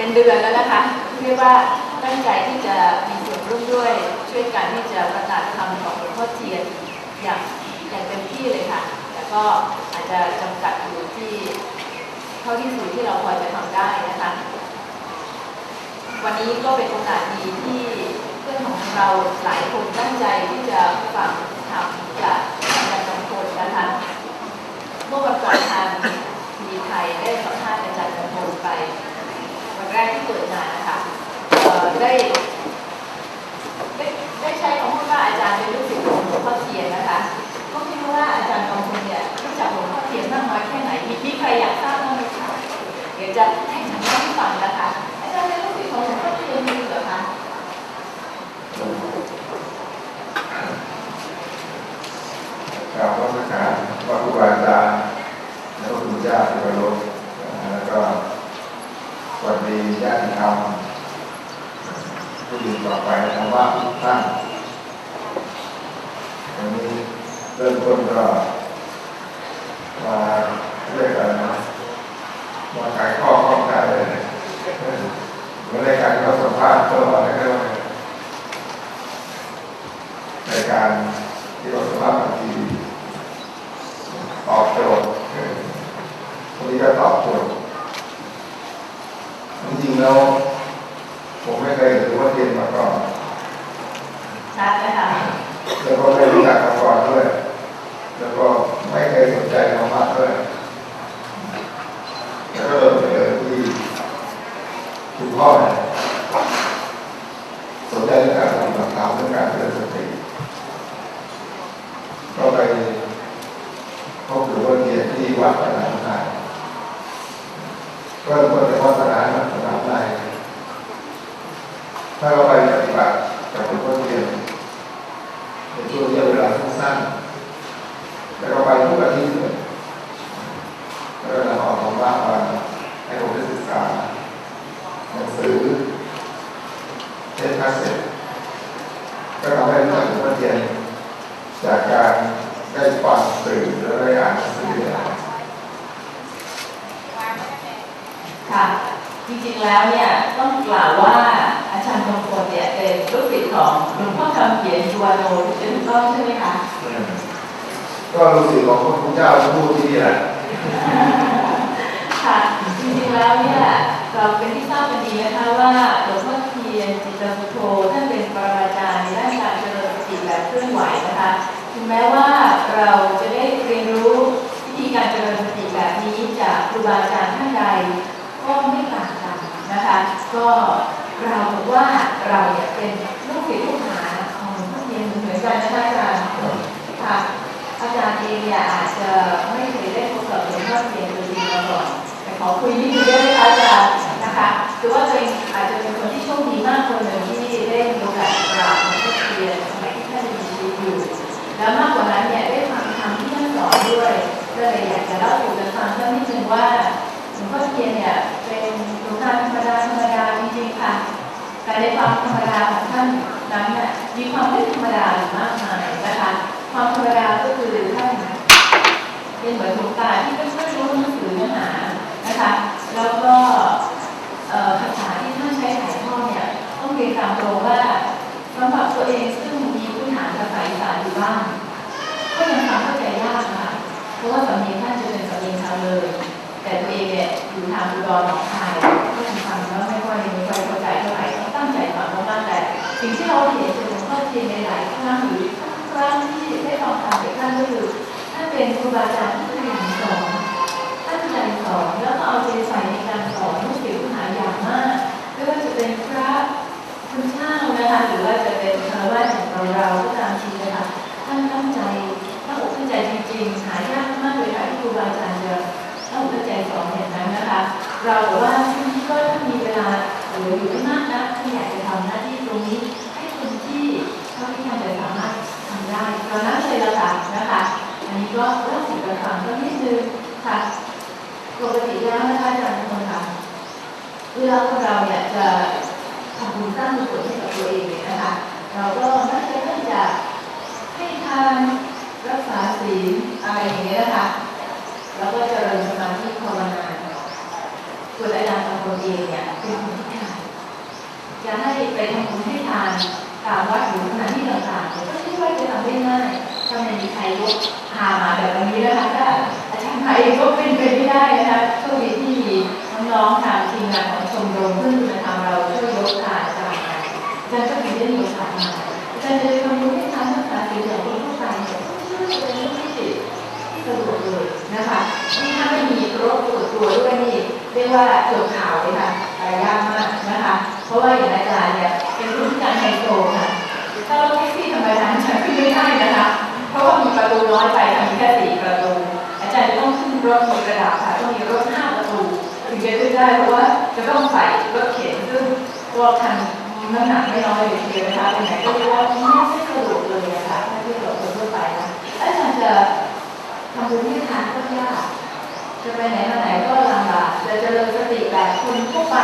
เป็นเดือนแล้วนะคะ เรียกว่าตั้งใจที่จะมีส่วนร่วมด้วย ช่วยกันที่จะประกาศคำของหลวงพ่อเทียนอย่างอย่างเต็มที่เลยค่ะ แต่ก็อาจจะจำกัดอยู่ที่เท่าที่สุดที่เราพอจะทำได้นะคะ วันนี้ก็เป็นโอกาสดีที่เพื่อนของเราหลายคนตั้งใจที่จะฟังธรรมจากอาจารย์จำพลนะคะเมื่อวันก่อนทางทีไทยได้สัมภาษณ์อาจารย์จำพลไป แรกที่เปิดมานะคะเออได้ได้ใช้คำพูดว่าอาจารย์เป็นลูกศิษย์ของหลวงพ่อเทียนนะคะ ก็ไม่รู้ว่าอาจารย์จำพลเนี่ยรู้จักหลวงพ่อเทียนมากน้อยแค่ไหน มีมีใครอยากทราบบ้างไหมคะเดี๋ยวจะให้ทางเล่าให้ฟังนะคะ อาจารย์เป็นลูกศิษย์ของหลวงพ่อเทียนจริงเหรอคะ กราบวัสการพระครูบาอาจารย์และพระคุณเจ้าที่เคารพแล้วก็สวัสดีญาติธรรมผู้อยู่ต่อไปธรรมะทุกท่านวันนี้เริ่มต้นก็มาเรียกกันนะมาขายข้อข้องใจเลยเหมือนรายการเขาสัมภาษณ์ตัวอะไรก็ว่ารายการที่เราสัมภาษณ์ทางทีวี ตอบโจทย์เออวันนี้ก็ตอบโจทย์จริงๆแล้วผมไม่เคยถือว่าเรียนมาก่อน ชัดเลยค่ะ แล้วก็ไม่รู้จักมาก่อนด้วย แล้วก็ไม่เคยสนใจธรรมะด้วยแล้วก็เริ่มไปเจอที่คุณพ่อเนี่ยสนใจเรื่องการปฏิบัติธรรมเรื่อง การเจริญสติก็ไปเขาถือว่าเกียรติที่วัดสนามนายก็เมื่อเป็นวัดสนามสนามนายถ้าเราไปปฏิบัติกับหลวงพ่อเทียนในช่วงระยะเวลาสั้นๆแล้วก็ไปทุกอาทิตย์เลยแล้วก็นำเอาธรรมะมาให้ผมได้ศึกษาหนังสือเทปคาสเซ็ตก็ทำให้รู้จักหลวงพ่อเทียน จากการได้ฟังสื่อและได้อ่านหนังสือเนี่ย ค่ะ จ ริงๆแล้วเนี่ยต้องกล่าวว่าอาจารย์มงคลเนี่ยเป็นลูกศิษย์ของหลวงพ่อคำเขียนชัวโนถูกต้องใช่ไหมคะก็รู้สึกของพระพุทธเจ้าพูดที่นี่แหละค่ะจริงๆแล้วเนี่ยเราเป็นที่ทราบกันดีนะคะว่าหลวงพ่อเทียนจิตรสุโธท่านเป็นปรมาจารย์ในด้านการเจริญสติแบบเคลื่อนไหวนะคะถึงแม้ว่าเราจะได้เรียนรู้วิธีการเจริญสติแบบนี้จากครูบาอาจารย์ท่านใดก็ไม่ต่างกั นะคะ ก็เราบอกว่าเราเนี่ยเป็นลูกศิษย์ลูกหาของหลวงพ่อเทียนเหมือนกันนะคะอาจารย์ค่ะอาจารย์เองเนี่ยอาจจะไม่เคยได้พบกับหลวงพ่อเทียนตัวจริงมาก่อนแต่ขอคุยนิดนึงได้ไหมคะอาจารย์นะคะคือว่าตัวเองอาจจะเป็นคนที่โชคดีมากคนหนึ่งที่ได้มีโอกาสกราบหลวงพ่อเทียนสมัยที่ท่านยังมีชีวิตอยู่ แล้วมากกว่านั้นเนี่ยได้ฟังธรรมที่ท่านสอนด้วยก็เลยอยากจะเล่าสู่กันฟังสักนิดนึงว่า ลวงพ่อเทียนเนี่ยเป็นหลวงตาธรรมดาธรรมดาจริงๆค่ะ แต่ในความธรรมดาของท่านนั้นน่ะมีความไม่ธรรมดาอยู่มากมายนะคะ ความธรรมดาก็คือท่านเป็นเหมือนหลวงตาที่ไม่ค่อยรู้หนังสือเนื้อหานะคะ แล้วก็ อยู่อุดรหนองคาก็ยังฟังแล้วไม่ค่อยไม่ค่อยเข้าใจเท่าไหร่ตั้งใจฟังมากๆแต่ สิ่งที่เราเห็นจากหลวงพ่อเทียนในหลายครั้งหรือครั้งที่ได้ฟังธรรมจากท่านก็คือท่านเป็นครูบาอาจารย์ที่ขยันสอนตั้งใจสอนแล้วก็เอาใจใส่ในการสอนลูกศิษย์ลูกหาอย่างมากไม่ว่าจะเป็นพระคุณเจ้านะคะหรือว่าจะเป็นคารวะอย่างเราเราก็ เราบอกว่าช่วงนี้ก็ถ้ามีเวลาเหลืออยู่ไม่มากนะที่อยากจะทำหน้าที่ตรงนี้ให้คนที่เท่าที่ท่านจะสามารถทำได้ตอนนั้นเลยละค่ะนะคะ อันนี้ก็เรื่องสิ่งต่างก็นิดนึงค่ะปกติแล้วนะคะอาจารย์ทุกคนค่ะเวลาพวกเราเนี่ยจะทำบุญสร้างกุศลให้กับตัวเองเนี่ยนะคะ เราก็มักจะเริ่มจากให้ทานรักษาศีลอะไรอย่างเงี้ยนะคะ แล้วก็ เจริญสมาธิภาวนาส่วนอย์บางคนเองเนี่ยเป็นจะให้ไปทำบุญให้ทานตามวัดหรือสถานที่ต่างๆเนี่ยก็ช่ว่าจะทำได้ง่ายถ้าไม่มีใครยกหามาแบบนี้นะคะถ้าอาจารย์ไทยก็เป็นไปไม่ได้นะคะโชคดีที่มีน้องๆทางทีมงานของชมรมเพื่อนคุณธรรมเราช่วยยกทาอาจารย์มาอาจารย์ก็ถึงได้มีโอกาสมาอาจารย์จะไปทำบุญ ยกว่าจบข่าวเลยค่ะหายากมากนะคะ เพราะว่าอย่างอาจารย์เนี่ยเป็นผู้พิการไฮโซค่ะ ถ้ารถแท็กซี่ธรรมดาจะขึ้นไม่ได้นะคะ เพราะว่ามีประตูน้อยไปค่ะมีแค่สี่ประตู อาจารย์จะต้องขึ้นรถมีระดับค่ะต้องมีรถห้าประตูถึงจะขึ้นได้เพราะว่าจะต้องใส่รถเข็นซึ่งตัวคันน้ำหนักไม่น้อยเลยทีเดียวนะคะเป็นไหนก็เรียกว่าไม่ไม่สะดวกเลยนะคะถ้าเทียบกับคนทั่วไปนะแล้วอาจารย์จะทำบุญที่ทานก็ยาก จะไปไหนมาไหนก็ลำบากจะเจริญสติแบบคนทั่วไป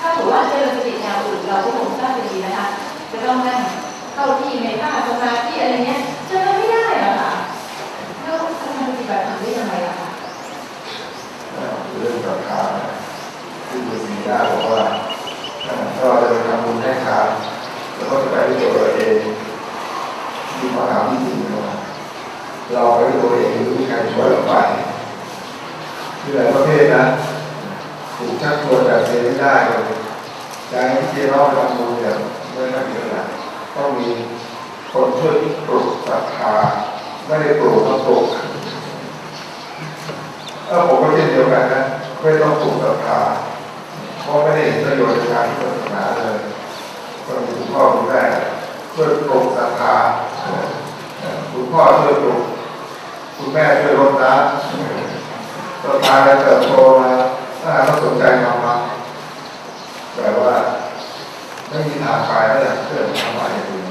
ถ้าถือว่าเจริญสติแนวอื่นเราก็คงทราบดีนะคะ จะต้องนั่งเข้าที่ในท่าสมาธิอะไรเงี้ยจะไม่ได้หรอคะแล้วทำไมปฏิบัติทำได้ยังไงล่ะคะเรื่องราคาที่ดูสีหน้บอกว่าถ้าเราจะไปทำบุญให้ทานแล้วก็จะไปด้วยตัวเราเองมีคำถามที่จริงว่าเราไปด้วยตัวเองหรือมีใครช่วยเราไป คือหลายประเภทนะถูกชักชวนแบบเองไม่ได้เลยใจที่เราทำบุญเนี่ยไม่ได้มีอะไรต้องมีคนช่วยปลุกศรัทธาไม่ได้ปลุกต้องปลุกเออผมก็เช่นเดียวกันนะไม่ต้องปลูกศรัทธาเพราะไม่ได้เห็นประโยชน์ในทางศาสนาเลยก็มีคุณพ่อคุณแม่ช่วยปลูกศรัทธาคุณพ่อช่วยปลูกคุณแม่ช่วยรดน้ำ ศรัทธาแล้วเติบโตมาถ้าเขาสนใจธรรมะแต่ว่าไม่มีทางไปแล้วอยากเกิดธรรมะอย่างอื่น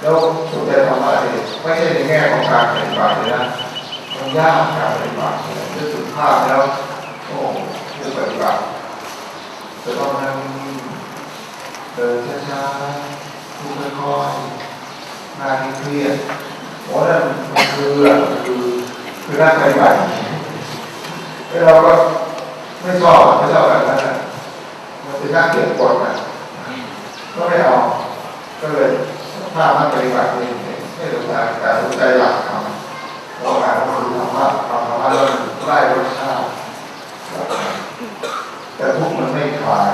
แล้วสนใจธรรมะเนี่ไม่ใช่ในแง่ของการปฏิบัติเลยนะมันยากการปฏิบัติเลยด้วยสุขภาพแล้วโอ้ผู้ปฏิบัติจะต้องนั่งเดินช้าๆพูดค่อยๆหน้าเครียดๆโอ้นั่นมันคือคือ คือนักปฏิบัติแล้วเราก็ไม่ชอบไม่ชอบแบบนั้นมันเป็นนักเก็บกดนะก็ไม่เอา ก็เลยถ้านักปฏิบัตินี่ไม่สนใจแต่สนใจหลักธรรมเราอ่านหนังสือธรรมะธรรมะแล้วไล่รสชาติแต่ทุกมันไม่คลาย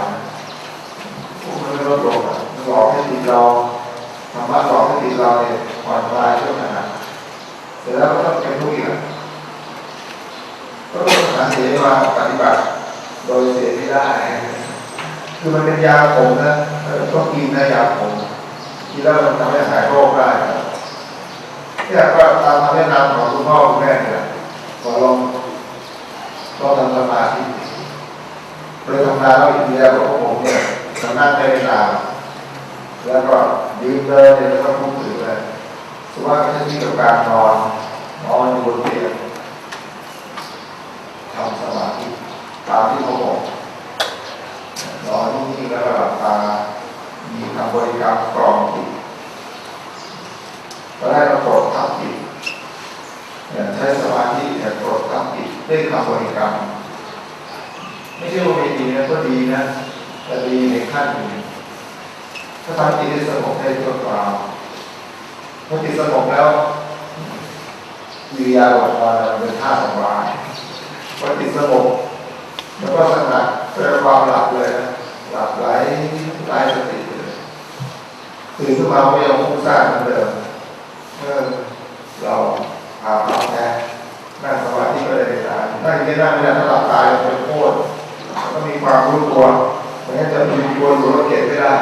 ทุกมันไม่ลดลงมันหลอกให้ติดเราธรรมะหลอกให้ติดเราเนี่ยผ่อนคลายช่วงนั้นเสร็จแล้วก็ต้องเป็นทุกข์อีกอะก็ต้อง มาปฏิบัติ โดยเสียไม่ได้ คือมันเป็นยาผมนะต้องกินนะยาผมกินแล้วมันทำให้หายโรคได้เนี่ยก็ตามคำแนะนำของคุณพ่อคุณแม่เนี่ยขอลองลองทำสมาธิโดยทำงานแล้วอินเดียของผมเนี่ยทำนั่งได้ไม่นาแล้วก็ยืนเดินแล้วก็พูดถึงเลยสมมติว่าใช้ชีวิตกับการนอนนอนอยู่บนเตียง ทำสมาธิตามที่เขาบอกนอนนิ่งๆแล้วหลับตา มีคำบริกรรมกรองจิตตอนแรกเรากดทับจิตใช้สมาธิเนี่ยกดทับจิตด้วยคำบริกรรม ไม่ใช่ว่าไม่ดีนะก็ดีนะแต่ดีในขั้นหนึ่งถ้าทำจิตได้สงบได้ชั่วคราวพอจิตสงบแล้ววิริยาหลับนอนมันเป็นท่าสบาย พอจิตสงบแล้วก็สงัดเกิดความหลับเลยนะหลับไหลไหลสติเลยตื่นขึ้นมาไม่ยังฟุ้งซ่านเหมือนเดิมเมื่อเราอาบน้ำแท้นั่งสมาธิก็ได้ในการนั่งยังนั่งไม่ได้ถ้าหลับตายเป็นโคตรก็มีความรู้ตัวไม่งั้นจะมีตัวอยู่แล้วเก็บไม่ได้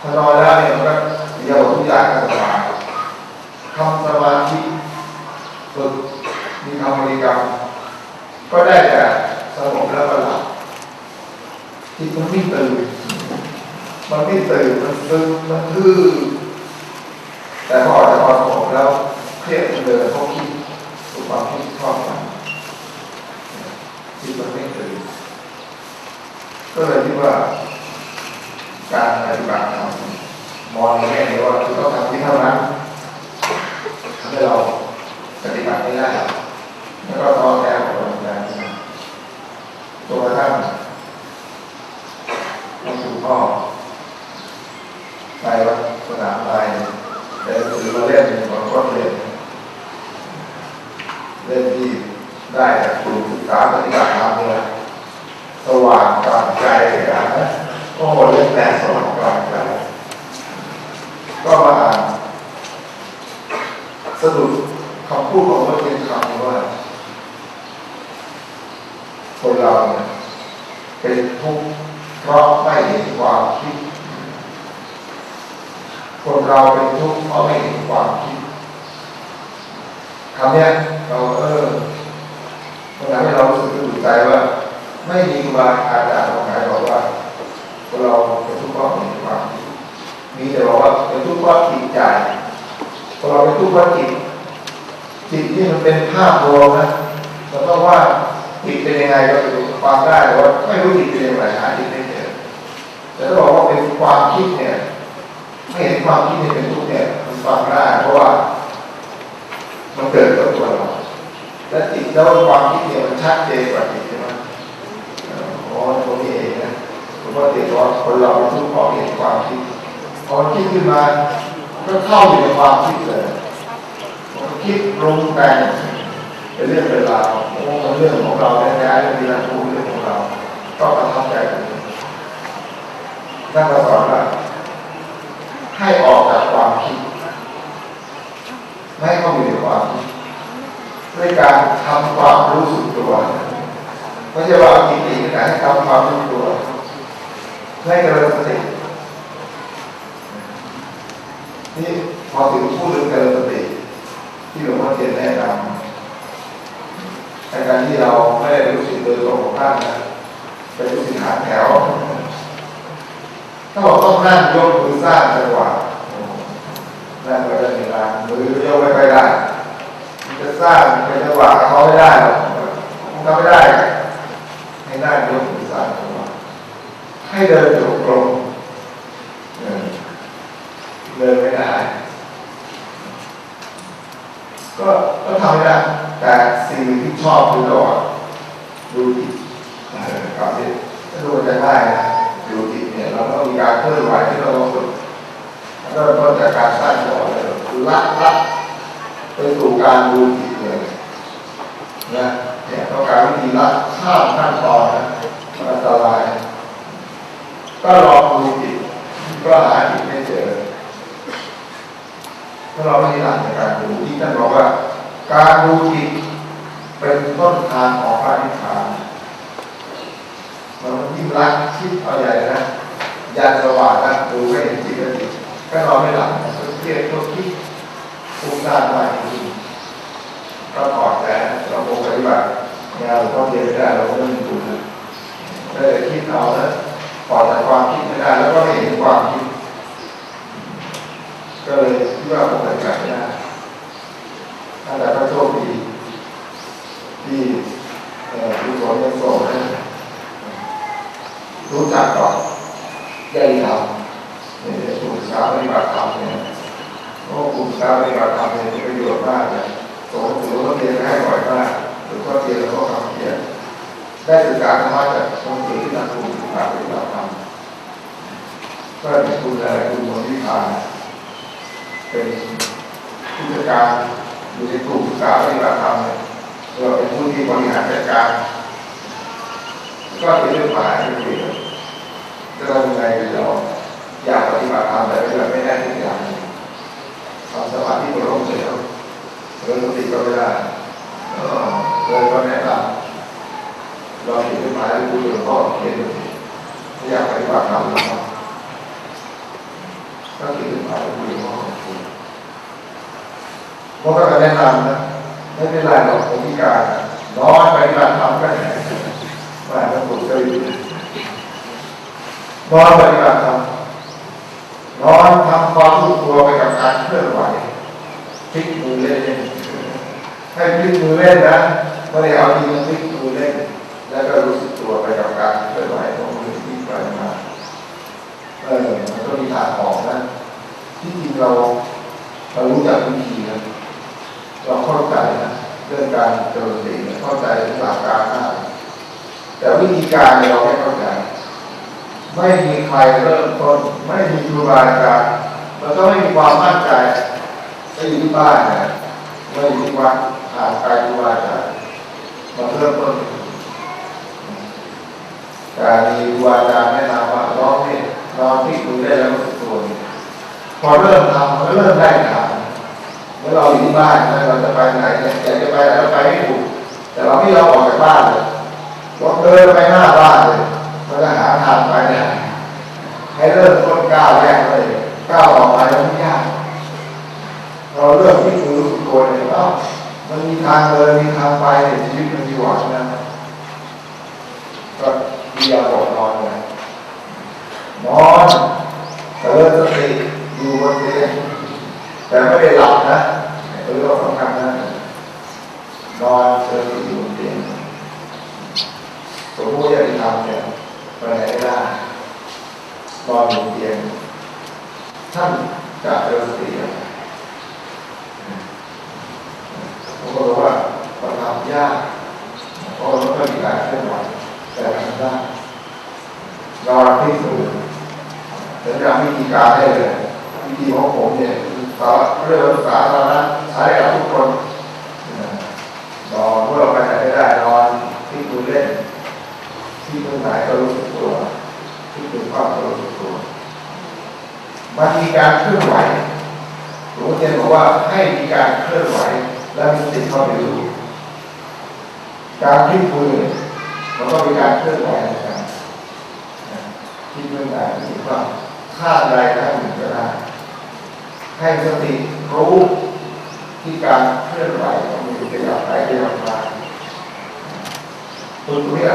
ถ้านอนแล้วเนี่ยมันก็เดี๋ยวทุกอย่างก็สบายทำสมาธิฝึกมีคำบริกรรม ก็ได้แต่สงบแล้วก็หลับจิตมันไม่ตื่นมันไม่ตื่นมันซึมมันทื่อแต่พอจากความสงบแล้วเครียดเดินเขาคิดถูกความคิดชอบกันคิดมันไม่ตื่นก็เลยคิดว่า การปฏิบัติธรรมมองในแง่ดีว่าคือต้องทำที่เท่านั้นทำให้เราปฏิบัติไม่ได้ แล้วก็ท้อแท้ของเราเหมือนกันจนกระทั่งมันถูก พ่อไปวัดสนามไป เดินถือมาเล่นของก็เล่นเล่นที่ได้จากครูศึกษาปฏิบัติธรรมเลยสว่างกลางใจนะโอ้โหเล่นแต่สว่างกลางใจก็มาสรุปคำพูดของพระเป็นคำว่า คนเราเนี่ยเป็นทุกข์เพราะไม่เห็นความคิด คนเราเป็นทุกข์เพราะไม่เห็นความคิดคำเนี้ยเราเออมันทำให้เรารู้สึกตื่นใจว่า ไม่มีครูบาอาจารย์ของไหนบอกว่าคนเราเป็นทุกข์เพราะไม่เห็นความคิดมีแต่บอกว่าเป็นทุกข์เพราะจิตใจพอเราเป็นทุกข์เพราะจิตจิตที่มันเป็นภาพรวมนะเราต้องว่าจิตเป็นยังไงก็ไปดูความได้แต่ว่าไม่รู้จิตเป็นยังไงหาจิตไม่เจอแต่ถ้าบอกว่าเป็นความคิดเนี่ย ไม่เห็นความคิดเนี่ยเป็นทุกข์เนี่ยมันฟังได้เพราะว่า มันเกิดกับตัวเราและจิตแล้วความคิดเนี่ยมันชัดเจนกว่าจิตใช่ไหมอ๋อตรงนี้เองนะผมว่าเด็กว่าคนเราทุกข์เพราะเห็นความคิดพอคิดขึ้นมาก็เข้าอยู่ในความคิดเลยคิดปรุงแต่งเป็นเรื่องเป็นราวโอ้เรื่องของเราแท้ๆเรื่องที่เราพูดเรื่องของเรา ก็ประทับใจกันนั่นก็สอนว่าให้ออกจากความคิด ไม่ให้เข้าอยู่ในความคิดด้วยการทำความรู้สึกตัวไม่ใช่ว่าเอาจิตติแต่ให้ทำความรู้สึกตัวให้เจริญสติ นี่พอถึงพูดเรื่องเจริญสติที่หลวงพ่อเทียนแนะนำในการที่เราไม่ได้รู้สึกโดยตรงของท่านนะเป็นรู้สึกหาแถว ถ้าบอกต้องนั่งยกมือสร้างจังหวะโอ้นั่งก็ได้เว ลามือยกไม่ค่อยได้มันจะสร้างเป็นจังหวะเขาไม่ได้หรอกมันก็ไม่ได้ให้นั่งยกมือสร้างจังหวะให้เดินจงกรมเดินไม่ได้ก็ก็ทำไม่ได้แต่สิ่งที่ชอบคือเราอดูจิตเออกับที่ถ้าดูจะได้นะดูจิตเนี่ยเราต้องมีการเคลื่อนไหวที่เราต้องฝึกแล้วก็เริ่มจากการสร้างจังหวะ ลยละละไปสู่การดูจิตเลยนะเนี่ยต้องการวิธีละข้ามขั้นตอนนะมันอันตราย ก็ลองดูจิตก็หาจิตไม่เจอถ้าเราไม่ได้หลักในการดูที่ท่านบอกว่า การดูจิตเป็นต้นทางของพระนิพพานมันยิ่งรักคิดเอาใหญ่นะยันสว่างนะดูไม่เห็นจิตก็จิตก็นอนไม่หลับเครียดก็คิด ทุกด้านไปที่ก็ถอดใจเราคงปฏิบัติงานเราต้องเรียนได้เราก็ไม่มีบุญนะไม่ได้คิดเอานะปล่อยจากความคิดไม่ได้แล้วก็ไม่เห็นความคิดก็เลยคิดว่าผมปฏิบัติไม่ได้ตั้งแต่ก็โชคดีที่เอ่อผู้สอนยังสอนนะรู้จักก่อนได้ทำเนี่ยกลุ่มสาปฏิบัติธรรมเนี่ยโอ้กลุ่มสาปฏิบัติธรรมเนี่ยมีประโยชน์มากเลยสอนถือว่าเรียนให้บ่อยมากหรือว่าเรียนแล้วก็ทำเรียนได้ศึกษาธรรมะจากคนอื่นที่นักกลุ่มสาปฏิบัติธรรมก็เป็นคุณอะไรคุณมนต์วิพา เป็นผู้จัดการอยู่ในกลุ่มศึกษาปฏิบัติธรรมเนี่ยเรา เป็นผู้ที่บริหารจัดการ ก็เป็นเรื่องหมายเป็นเรื่องจะทำยังไงเราอยากปฏิบัติธรรมแต่ปฏิบัติไม่ได้ทุกอย่างทำสมาธิก็ล้มเหลวเรื่องสติก็ไม่ได้เออเลยก็แนะนำเราเห็นเป็นหมายเป็นผู้หลวงพ่อเขียนอยากปฏิบัติธรรมนะครับก็เขียนเป็นหมายเป็นผู้หลวงพ่อเขียนผมก็จะแนะนำนะไม่เป็นไรหรอกผมพิการ นอนไปฏิบัติธรรมก็ได้ว่าต้องฝึกใจดีนอนปฏิบัติธรรมนอนทำความรู้ตัวไปกับการเคลื่อนไหวพลิกมือเล่นให้พลิกมือเล่นนะไม่ได้เอาจริงพลิกมือเล่น แล้วก็รู้สึกตัวไปกับการเคลื่อนไหวของมือที่ไปมาเออมันก็มีทางออกนะที่จริงเราเรารู้จักวิธีนะเราเข้าใจนะเรื่องการเจริญสติ เข้าใจหลักการมากแต่วิธีการเราไม่เข้าใจ ไม่มีใครเริ่มต้นไม่มีครูบาอาจารย์มันก็ไม่มีความมั่นใจไม่อยู่ที่บ้านนะไม่อยู่ที่วัดห่างไกลครูบาอาจารย์มันเริ่มต้นการมีครูบาอาจารย์แนะนำว่าร้องนี่นอนที่คุยได้แล้วรู้สึกตัวพอเริ่มทำมันเริ่มได้ทำเมื่อเราอยู่ที่บ้านเราจะไปไหนเนี่ยอยากจะไปเราไปไม่ถูก แต่เราไม่ยอมออกจากบ้านเลยรถเดินไปหน้าบ้านเลยเราจะหาทางไปไหนให้เริ่มต้นก้าวแรกเลยก้าวออกไปแล้วไม่ยากเราเลือกที่คือรู้สึกตัวเนี่ยว่ามันมีทางเดินมีทางไปเนี่ยชีวิตมันมีหวังนะก็มียาบอกนอนนะนอนแต่เริ่มสติอยู่บนเตียงแต่ไม่ได้หลับนะเออเราสำคัญนะนอนเจออยู่บนเตียงสมมติอยากจะทำเนี่ยไปไหนไม่ได้นอนอยู่บนเตียงท่านจะเจริญสตินะ ผมก็บอกว่ามันทำยากเพราะมันไม่มีการเคลื่อนไหวแต่ทำได้นอนที่สูงฉันจำวิธีการได้เลยวิธีของผม เนี่ยสาเรื่องสาธารณะใช้กับทุกคนนอนเมื่อเราไปไหนไม่ได้นอนที่ดูเล่น ที่ตรงไหนก็รู้สึกตัว ที่ถึงความก็รู้สึกตัวมันมีการเคลื่อนไหวหลวงพ่อเทียนบอกว่าให้มีการเคลื่อนไหว แล้วมีสติเข้าไปดูการที่คุยมันก็เป็นการเคลื่อนไหวเหมือนกันที่เรื่องไหนที่ว่าท่าใดท่าหนึ่งก็ได้ ให้สติรู้ที่การเคลื่อนไหวของมือขยับไปขยับมาตัวเนี้ย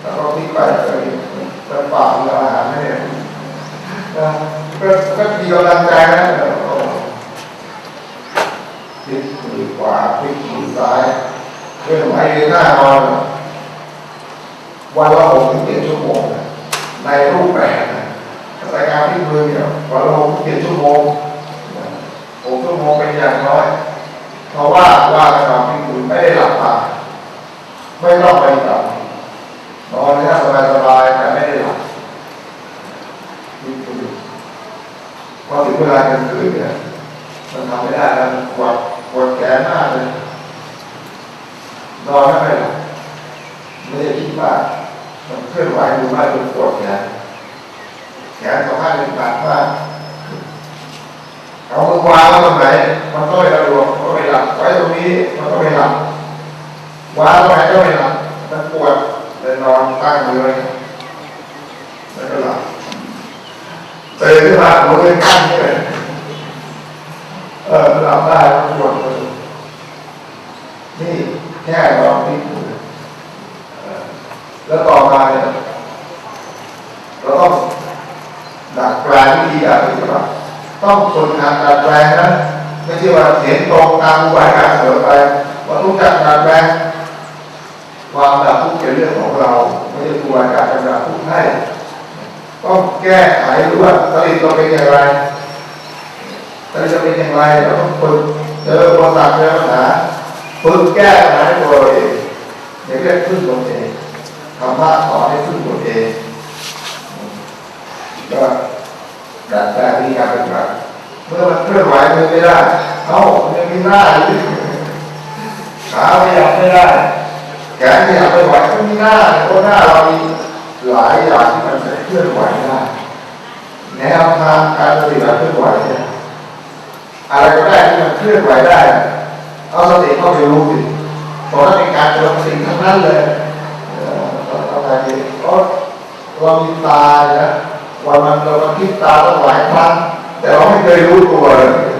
แล้วก็พลิกไปไปไปปากเวลาอาหารให้เนี่ยก็ก็มีกำลังใจนะเออพลิกมือขวาพลิกมือซ้ายเคลื่อนไหวในหน้านอนวันละหกถึงเจ็ดชั่วโมงในรูปแบบนะรายการพลิกมือเนี่ยวันละหกถึงเจ็ดชั่วโมง หกชั่วโมงเป็นอย่างน้อย เพราะว่าว่าการพลิกมือไม่ได้หลับตาไม่ต้องไปหลับนอนนี่สบายสบายๆแต่ไม่ได้หลับพลิกมือพอถึงเวลากลางคืนเนี่ยมันทำไม่ได้แล้วปวดปวดแขนมากเลยนอนไม่ได้หลับไม่ได้คิดว่ามันเคลื่อนไหวดูมากจนปวดแขนแขนสองข้างเป็นปากมาก เอามือวางไว้ตรงไหน มันก็ไม่สะดวกก็ไม่หลับไว้ตรงนี้มันก็ไม่หลับวางตรงไหนก็ไม่หลับมันปวดเลยนอนตั้งมือเลยแล้วก็หลับตื่นขึ้นมาหัวเลยตั้งนี่เลยเออหลับได้ทั้งหมดเลยนี่แค่ลองพิจูแล้วต่อมาเนี่ยเราต้องดัดแปลงวิธีการปฏิบัติต้องฝึกหัดดัดแปลงนะ ไม่ว่าเห็นตรงตามอุบายการเสนอไปว่าต้องจัดดัดแปลงความดับทุกข์เป็นเรื่องของเรา ไม่ใช่ตัวการจะดับทุกข์ให้ต้องแก้ไขรู้ว่าสติเราเป็นอย่างไรเราจะเป็นอย่างไรเราต้องฝึกเจออุปสรรคเจอปัญหาฝึกแก้ปัญหาให้ตัวเราเองอย่าเรียกพึ่งตัวเองธรรมะสอนให้พึ่งตัวเองก็ดัดแปลงวิธีการปฏิบัติเมื่อมันเคลื่อนไหวมือไม่ได้ เอ้ามันยังมีหน้าอยู่ขาขยับไม่ได้ แขนขยับไม่ไหวก็มีหน้าเพราะหน้าเรามีหลายอย่างที่มันจะเคลื่อนไหวได้แนวทางการปฏิบัติเคลื่อนไหวเนี่ยอะไรก็ได้ที่มันเคลื่อนไหวได้เอาสติเข้าไปรู้สิเพราะว่าเป็นการเจริญสติทั้งนั้นเลยเออเราทำไงดีเพราะเรามีตาเนี่ยนะวันมันเราก็คิดตาตั้งหลายครั้งแต่เราไม่เคยรู้ตัวเลย